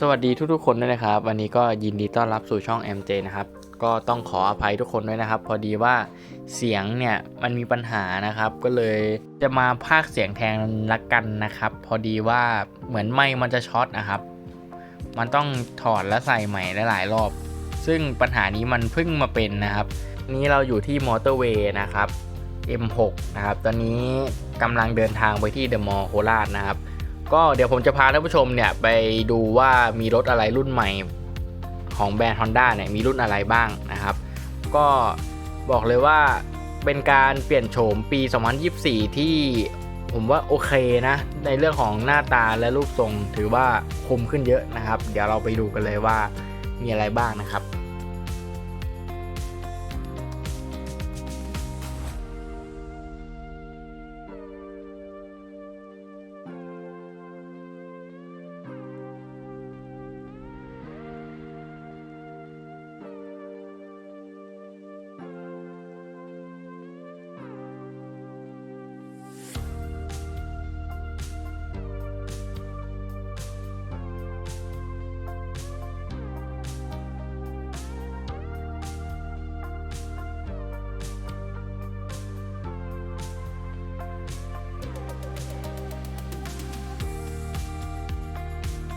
สวัสดีทุกๆคนด้วยนะครับ วันนี้ก็ยินดีต้อนรับสู่ช่อง MJ นะครับ ก็ต้องขออภัยทุกคนด้วยนะครับ พอดีว่าเสียงเนี่ยมันมีปัญหานะครับ ก็เลยจะมาพากเสียงแทนละกันนะครับ พอดีว่าเหมือนไมค์มันจะช็อตนะครับ มันต้องถอดและใส่ใหม่หลายๆรอบ ซึ่งปัญหานี้มันเพิ่งมาเป็นนะครับ นี้เราอยู่ที่มอเตอร์เวย์นะครับ M6 นะครับ ตอนนี้กำลังเดินทางไปที่เดอะมอลล์โคราชนะครับ ก็เดี๋ยวผมจะพาท่านผู้ชมเนี่ยไปดูว่ามีรถอะไรรุ่นใหม่ของแบรนด์ Honda เนี่ยมีรุ่นอะไรบ้างนะครับ ก็บอกเลยว่าเป็นการเปลี่ยนโฉมปี 2024 ที่ผมว่าโอเคนะ ในเรื่องของหน้าตาและรูปทรงถือว่าคมขึ้นเยอะนะครับ เดี๋ยวเราไปดูกันเลยว่ามีอะไรบ้างนะครับ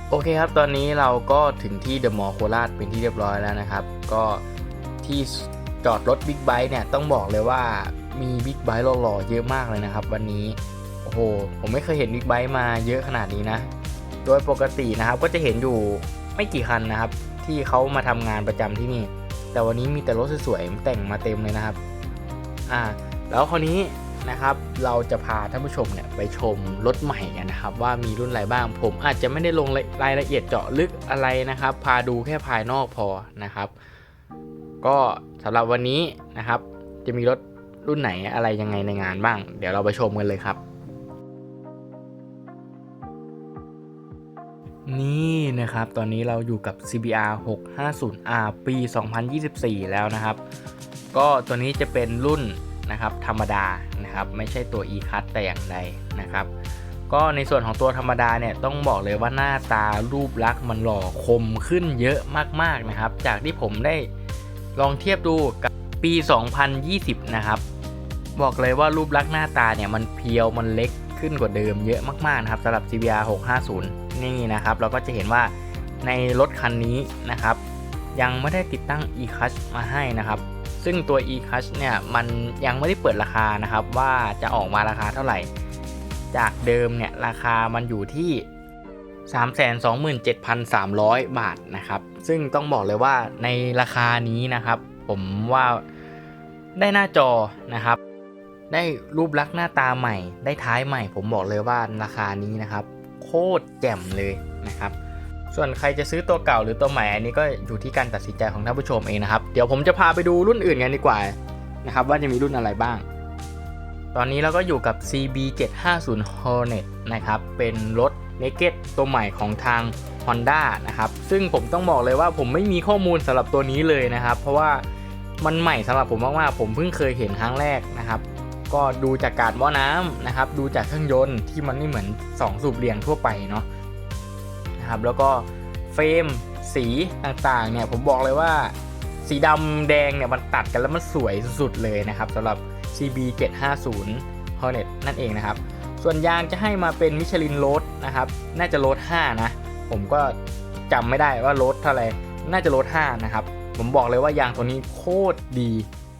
โอเคครับ ตอนนี้เราก็ถึงที่เดอะมอลล์โคราชเป็นที่เรียบร้อยแล้วนะครับ ก็ที่จอดรถบิ๊กไบค์เนี่ยต้องบอกเลยว่ามีบิ๊กไบค์หล่อๆเยอะมากเลยนะครับ วันนี้โอ้โหผมไม่เคยเห็นบิ๊กไบค์มาเยอะขนาดนี้นะ โดยปกตินะครับก็จะเห็นอยู่ไม่กี่คันนะครับ ที่เขามาทำงานประจำที่นี่ แต่วันนี้มีแต่รถสวยๆแต่งมาเต็มเลยนะครับ อ่า แล้วคราวนี้ นะครับเราจะพาท่านผู้ชมเนี่ยไปชมรถใหม่กันนะครับว่ามีรุ่นอะไรบ้าง ผมอาจจะไม่ได้ลงรายละเอียดเจาะลึกอะไรนะครับ พาดูแค่ภายนอกพอนะครับ ก็สำหรับวันนี้นะครับ จะมีรถรุ่นไหนอะไรยังไงในงานบ้าง เดี๋ยวเราไปชมกันเลยครับนี่นะครับ ตอนนี้เราอยู่กับ CBR 650R ปี 2024 แล้วนะครับ ก็ตัวนี้จะเป็นรุ่น นะครับธรรมดานะครับไม่ใช่ตัว e cut แต่อย่างใดนะครับ ก็ในส่วนของตัวธรรมดาเนี่ยต้องบอกเลยว่าหน้าตารูปลักษณ์มันหล่อคมขึ้นเยอะมากๆนะครับ จากที่ผมได้ลองเทียบดูกับปี 2020 นะครับ บอกเลยว่ารูปลักษณ์หน้าตาเนี่ยมันเพียวมันเล็กขึ้นกว่าเดิมเยอะมากๆนะครับสำหรับ CBR 650 นี่นะครับ เราก็จะเห็นว่าในรถคันนี้นะครับ ยังไม่ได้ติดตั้ง e-clutch มาให้นะครับ ซึ่งตัว e-clutch เนี่ยมันยังไม่ได้เปิดราคานะครับว่าจะออกมาราคาเท่าไหร่ จากเดิมเนี่ยราคามันอยู่ที่ 327,300 บาทนะครับ ซึ่งต้องบอกเลยว่าในราคานี้นะครับ ผมว่าได้หน้าจอนะครับ ได้รูปลักษณ์หน้าตาใหม่ ได้ท้ายใหม่ ผมบอกเลยว่าราคานี้นะครับ โคตรแจ่มเลยนะครับ ส่วนใครจะซื้อตัวเก่าหรือตัวใหม่อันนี้ก็อยู่ที่การตัดสินใจของท่านผู้ชมเองนะครับ เดี๋ยวผมจะพาไปดูรุ่นอื่นกันดีกว่านะครับว่าจะมีรุ่นอะไรบ้าง ตอนนี้เราก็อยู่กับ CB 750 Hornet นะครับ เป็นรถ Naked ตัวใหม่ของทาง Honda นะครับ ซึ่งผมต้องบอกเลยว่าผมไม่มีข้อมูลสำหรับตัวนี้เลยนะครับ เพราะว่ามันใหม่สำหรับผมมากๆ ผมเพิ่งเคยเห็นครั้งแรกนะครับ ก็ดูจากการหม้อน้ำนะครับ ดูจากเครื่องยนต์ที่มันไม่เหมือน 2 สูบเรียงทั่วไปเนาะ นะครับแล้วก็เฟรมสีต่างๆเนี่ยผมบอกเลยว่าสีดำแดงเนี่ยมันตัดกันแล้วมันสวยสุดเลยนะครับสำหรับ CB 750 Hornet นั่นเองนะครับ ส่วนยางจะให้มาเป็นมิชลินโรดนะครับน่าจะโรด5นะ ผมก็จำไม่ได้ว่าโรดเท่าไหร่น่าจะโรด5นะครับผมบอกเลยว่ายางตัวนี้โคตรดี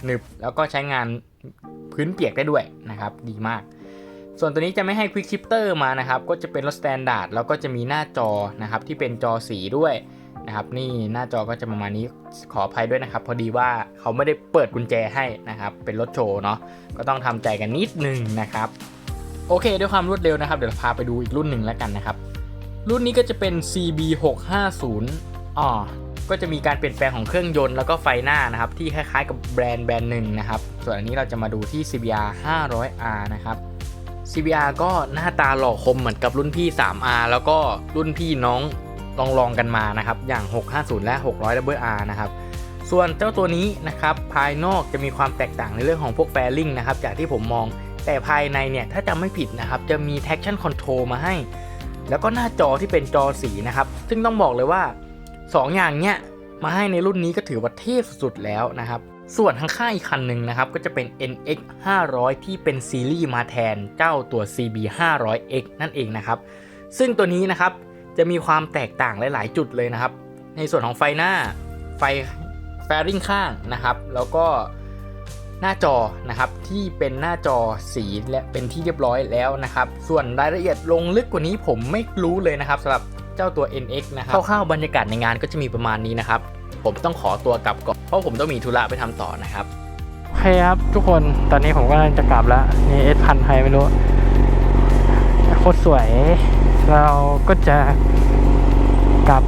หนึบแล้วก็ใช้งานพื้นเปียกได้ด้วยนะครับ ดีมาก ส่วนตัวนี้จะไม่ให้ Quick Shifter มานะครับ ก็จะเป็นรถ Standard แล้วก็จะมีหน้าจอนะครับที่เป็นจอสีด้วยนะครับนี่หน้าจอก็จะประมาณนี้ขออภัยด้วยนะครับ พอดีว่าเขาไม่ได้เปิดกุญแจให้นะครับ เป็นรถโชว์เนาะก็ต้องทำใจกันนิดนึงนะครับ โอเค ด้วยความรวดเร็วนะครับ เดี๋ยวพาไปดูอีกรุ่นหนึ่งแล้วกันนะครับ รุ่นนี้ก็จะเป็น CB 650อ๋อก็จะมีการเปลี่ยนแปลงของเครื่องยนต์แล้วก็ไฟหน้านะครับ ที่คล้ายๆกับแบรนด์แบรนด์หนึ่งนะครับ ส่วนอันนี้เราจะมาดูที่ CBR 500R นะครับ CBR ก็หน้าตาหล่อคมเหมือนกับรุ่นพี่ 3R แล้วก็รุ่นพี่น้องลองลองๆกันมานะครับ อย่าง 650 และ 600 WR นะครับ ส่วนเจ้าตัวนี้นะครับ ภายนอกจะมีความแตกต่างในเรื่องของพวกแฟลิงนะครับ จากที่ผมมอง แต่ภายในเนี่ย ถ้าจำไม่ผิดนะครับ จะมี traction control มาให้ แล้วก็หน้าจอที่เป็นจอสีนะครับ ซึ่งต้องบอกเลยว่า 2 อย่างเนี้ยมาให้ในรุ่นนี้ก็ถือว่าเทพสุดๆแล้วนะครับ ส่วนข้างอีกคันหนึ่งนะครับก็จะเป็น NX 500 ที่เป็นซีรีส์มาแทนเจ้าตัว CB 500X นั่นเองนะครับ ซึ่งตัวนี้นะครับจะมีความแตกต่างหลาย ๆ จุดเลยนะครับ ในส่วนของไฟหน้าไฟแฟริงข้างนะครับ แล้วก็หน้าจอนะครับที่เป็นหน้าจอสีและเป็นที่เรียบร้อยแล้วนะครับ ส่วนรายละเอียดลงลึกกว่านี้ผมไม่รู้เลยนะครับสำหรับเจ้าตัว NX นะครับคร่าวๆบรรยากาศในงานก็จะมีประมาณนี้นะครับ ผมต้องขอตัวกลับก่อน เพราะผมต้องมีธุระไปทำต่อนะครับ โอเคครับทุกคนตอนนี้ผมก็จะกลับแล้ว นี่เอสพันใครไม่รู้ โคตรสวย เราก็จะกลับ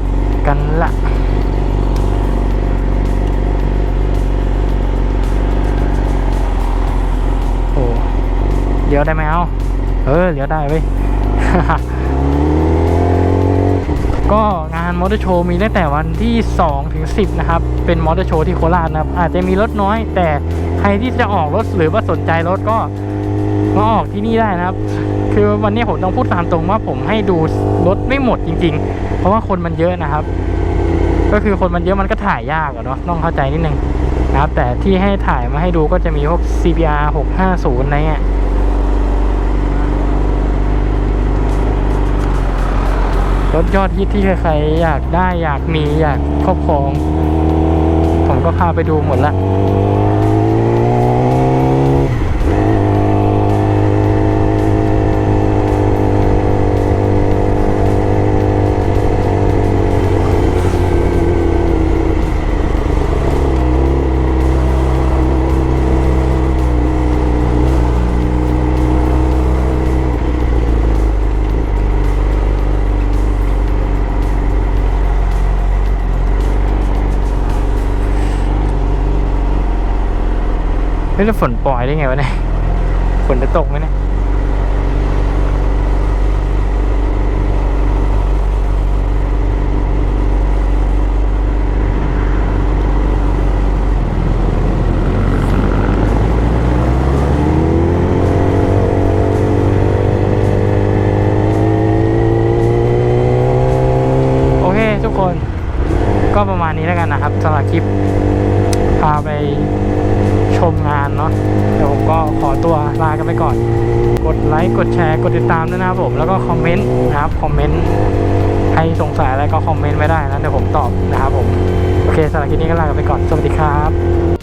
กันละโอ้เลี้ยวได้ไหมเอาเออเลี้ยวได้เว้ยก็งานมอเตอร์โชว์มีตั้งแต่วันที่ 2 ถึง 10 นะครับ เป็นมอเตอร์โชว์ที่โคราชนะครับ อาจจะมีรถน้อย แต่ใครที่จะออกรถหรือว่าสนใจรถก็มาออกที่นี่ได้นะครับ คือวันนี้ผมต้องพูดตามตรงว่าผมให้ดูรถไม่หมดจริง ๆ เพราะว่าคนมันเยอะนะครับ ก็คือคนมันเยอะมันก็ถ่ายยากอะเนาะต้องเข้าใจนิดนึงนะครับ แต่ที่ให้ถ่ายมาให้ดูก็จะมีพวก CBR 650อะไรเงี้ย รถยอดฮิตที่ใครๆอยากได้อยากมีอยากครอบครอง ผมก็พาไปดูหมดละ ฮ้ยแล้วฝนปล่อยได้ไงวะเนี่ย ฝนจะตกไหมเนี่ย โอเคทุกคน ก็ประมาณนี้แล้วกันนะครับสำหรับคลิป พาไป ชมงานเนาะเดี๋ยวผมก็ขอตัวลากันไปก่อน กดไลค์กดแชร์กดติดตามด้วยนะครับผมแล้วก็คอมเมนต์นะครับคอมเมนต์ใครสงสัยอะไรก็คอมเมนต์ไว้ได้นะเดี๋ยวผมตอบนะครับผมโอเคสำหรับคลิปนี้ก็ลากันไปก่อนสวัสดีครับ